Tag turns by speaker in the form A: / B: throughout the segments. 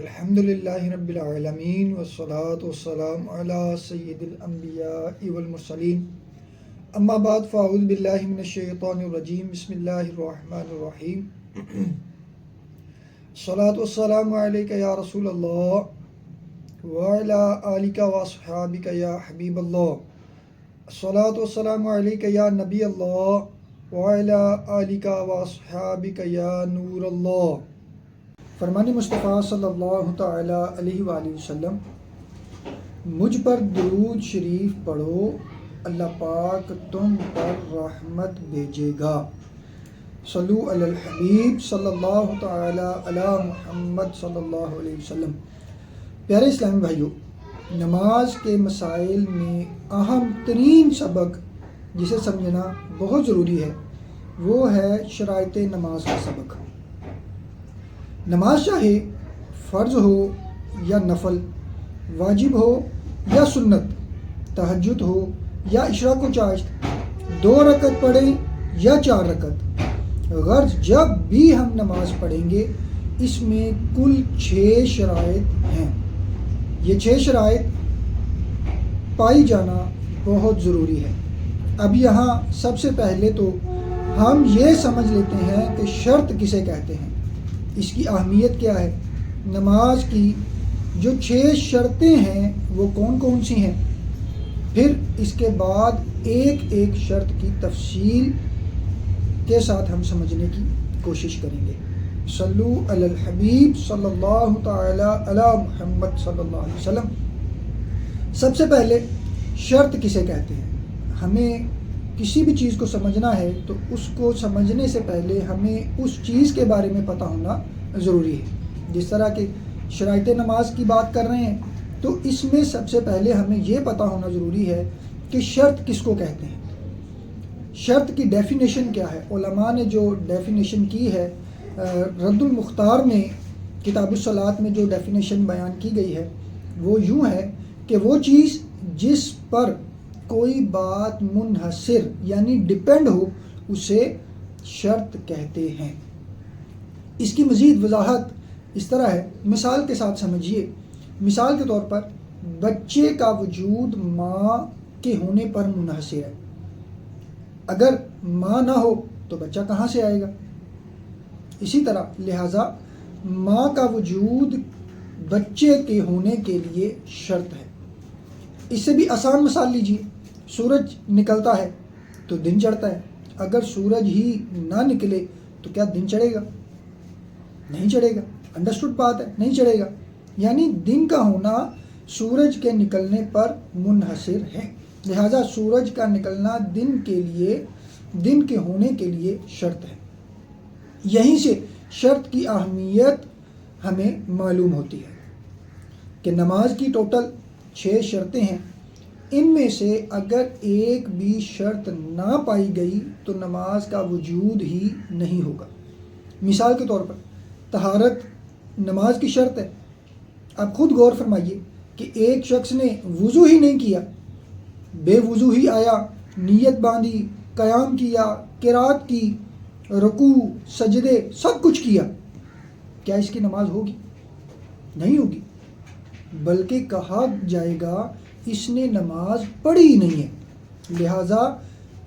A: الحمد لله رب العالمين والصلاة والسلام على سيد الأنبياء والمرسلين أما بعد فأعوذ بالله من الشيطان الرجيم بسم الله الرحمن الرحيم الصلاة والسلام عليك يا رسول الله وعلى آلك وأصحابك يا حبيب الله الصلاة والسلام عليك يا نبي الله وعلى آلك وأصحابك يا نور الله فرمان مصطفیٰ صلی اللہ تعالیٰ علیہ وآلہ وسلم، مجھ پر درود شریف پڑھو، اللہ پاک تم پر رحمت بھیجے گا۔ صلو علی الحبیب صلی اللہ تعالیٰ علی محمد صلی اللہ علیہ وسلم۔ پیارے اسلامی بھائیوں نماز کے مسائل میں اہم ترین سبق جسے سمجھنا بہت ضروری ہے، وہ ہے شرائط نماز کا سبق۔ نماز چاہے فرض ہو یا نفل، واجب ہو یا سنت، تہجد ہو یا اشراق و چاشت، دو رکت پڑھیں یا چار رکت غرض جب بھی ہم نماز پڑھیں گے، اس میں کل چھ شرائط ہیں۔ یہ چھ شرائط پائی جانا بہت ضروری ہے۔ اب یہاں سب سے پہلے تو ہم یہ سمجھ لیتے ہیں کہ شرط کسے کہتے ہیں۔ اس کی اہمیت کیا ہے؟ نماز کی جو چھ شرطیں ہیں، وہ کون کون سی ہیں؟ پھر اس کے بعد ایک ایک شرط کی تفصیل کے ساتھ ہم سمجھنے کی کوشش کریں گے۔ صلو علی الحبیب صلی اللہ تعالی علی محمد صلی اللہ علیہ وسلم۔ سب سے پہلے شرط کسے کہتے ہیں؟ ہمیں کسی بھی چیز کو سمجھنا ہے، تو اس کو سمجھنے سے پہلے ہمیں اس چیز کے بارے میں پتہ ہونا ضروری ہے۔ جس طرح کہ شرائط نماز کی بات کر رہے ہیں، تو اس میں سب سے پہلے ہمیں یہ پتہ ہونا ضروری ہے کہ شرط کس کو کہتے ہیں۔ شرط کی ڈیفینیشن کیا ہے؟ علماء نے جو ڈیفینیشن کی ہے رد المختار میں کتاب الصلاط میں جو ڈیفینیشن بیان کی گئی ہے، وہ یوں ہے کہ وہ چیز جس پر کوئی بات منحصر یعنی ڈپینڈ ہو، اسے شرط کہتے ہیں۔ اس کی مزید وضاحت اس طرح ہے۔ مثال کے ساتھ سمجھیے۔ مثال کے طور پر، بچے کا وجود ماں کے ہونے پر منحصر ہے۔ اگر ماں نہ ہو تو بچہ کہاں سے آئے گا؟ اسی طرح، لہٰذا ماں کا وجود بچے کے ہونے کے لیے شرط ہے۔ اس سے بھی آسان مثال لیجیے۔ سورج نکلتا ہے تو دن چڑھتا ہے۔ اگر سورج ہی نہ نکلے تو کیا دن چڑھے گا؟ نہیں چڑھے گا۔ انڈرسٹوڈ بات ہے، نہیں چڑھے گا۔ یعنی دن کا ہونا سورج کے نکلنے پر منحصر ہے۔ لہٰذا سورج کا نکلنا دن کے لیے، دن کے ہونے کے لیے شرط ہے۔ یہیں سے شرط کی اہمیت ہمیں معلوم ہوتی ہے کہ نماز کی ٹوٹل چھ شرطیں ہیں۔ ان میں سے اگر ایک بھی شرط نہ پائی گئی تو نماز کا وجود ہی نہیں ہوگا۔ مثال کے طور پر تہارت نماز کی شرط ہے۔ اب خود غور فرمائیے کہ ایک شخص نے وضو ہی نہیں کیا، بے وضو ہی آیا، نیت باندھی، قیام کیا کراط کی رکوع، سجدے، سب کچھ کیا۔ کیا اس کی نماز ہوگی؟ نہیں ہوگی، بلکہ کہا جائے گا اس نے نماز پڑھی نہیں ہے۔ لہٰذا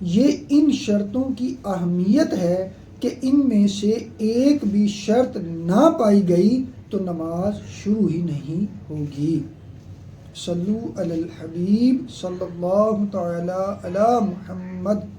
A: یہ ان شرطوں کی اہمیت ہے کہ ان میں سے ایک بھی شرط نہ پائی گئی تو نماز شروع ہی نہیں ہوگی۔ صلو علی الحبیب صلی اللہ تعالی علی محمد۔